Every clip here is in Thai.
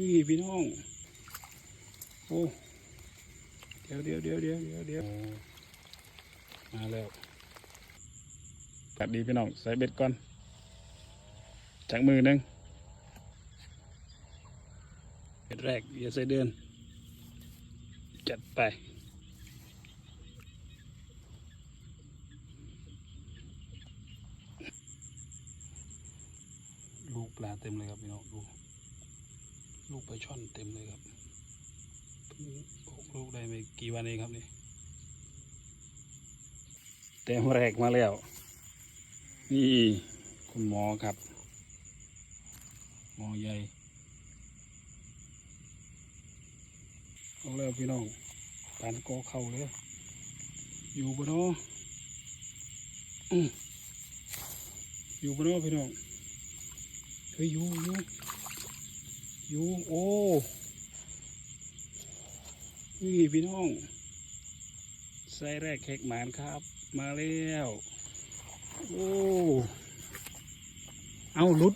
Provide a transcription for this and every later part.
นี่พี่น้องโอ้เดี๋ยวเดี๋ยวเดี๋ยวเดี๋ยวเดี๋ยวเดี๋ยวมาแล้วกัดดีพี่น้องใส่เบ็ดก่อนจากมือหนึ่งเบ็ดแรกอย่าใส่เดือน จัดไปลูกปลาเต็มเลยครับพี่น้องดู ลูกไปช่อนเต็มเลยครับเพิ่งออกลูกได้ไม่กี่วันเองครับนี่เต็มแรกมาแล้ว นี่คุณหมอครับ หมอใหญ่เอาแล้วพี่น้องปานกอเข่าเลย อยู่บนน้ออืมอยู่บนน้อพี่น้องเฮ้ยอยู่อยู่ ยู่โอ้นี่พี่น้องไส้แรกแขกหมานครับ มาแล้วโอ้เอาลุด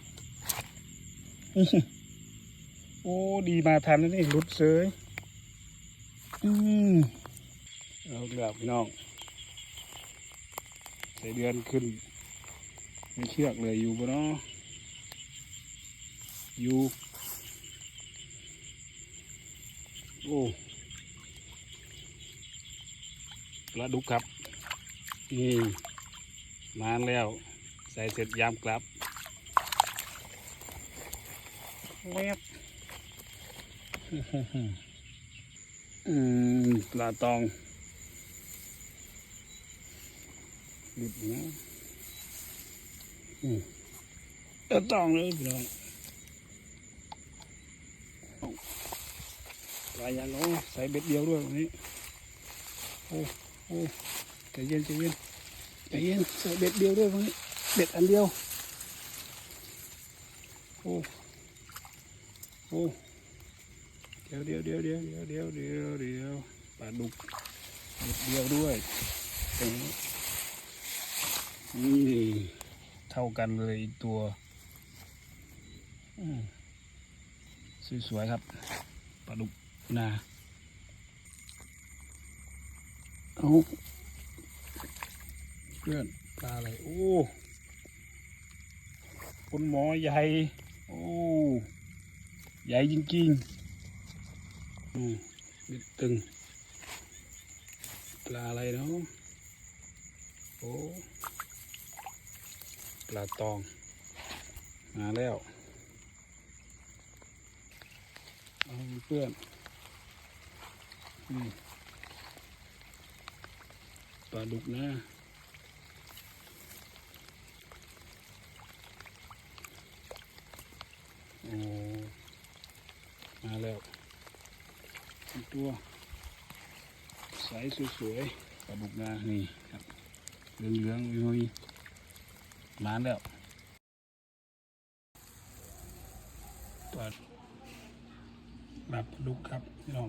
โอ้ดีมาทันแล้วนี่ลุดเสยอืมเอาเกือบพี่น้องใส่เดือนขึ้นไม่เชือกเลยอยู่บนน้ออยู่ โอ้ปลาดุกครับนี่มาแล้ว ใส่เสร็จยามกลับแวบอืมปลาตองหลุดนะอืมปลาตองเลยพี่น้องป ลาอย่างน้ใส่เบ็ดเดียวด้วยวันนี้ โอ้โอ้ใจเย็นใจเย็นใจเย็นใส่เบ็ดเดียวด้วยวันนี้เบ็ดอันเดียว โอ้โอ้เดี๋ยวเดี๋ยวเดี๋ยวเดี๋ยวเดี๋ยวเดี๋ยวเดี๋ยวเดี๋ยวปลาดุกเบ็ดเดียวด้วยตรงนี้นี่เท่ากันเลยตัวสวยๆครับปลาดุก นาเอาเพื่อนปลาอะไร โอ้คุณหมอใหญ่ โอ้ ใหญ่จริงๆอืมนิดตึง ปลาอะไรเนาะโอ้ ปลาตอง มาแล้ว เอาเพื่อน ปลาดุกนะโอ้มาแล้วตัวใสสวยๆปลาดุกนะนี่ครับเหลืองๆวิวๆมาแล้วปลาปลาดุกครับพี่น้อง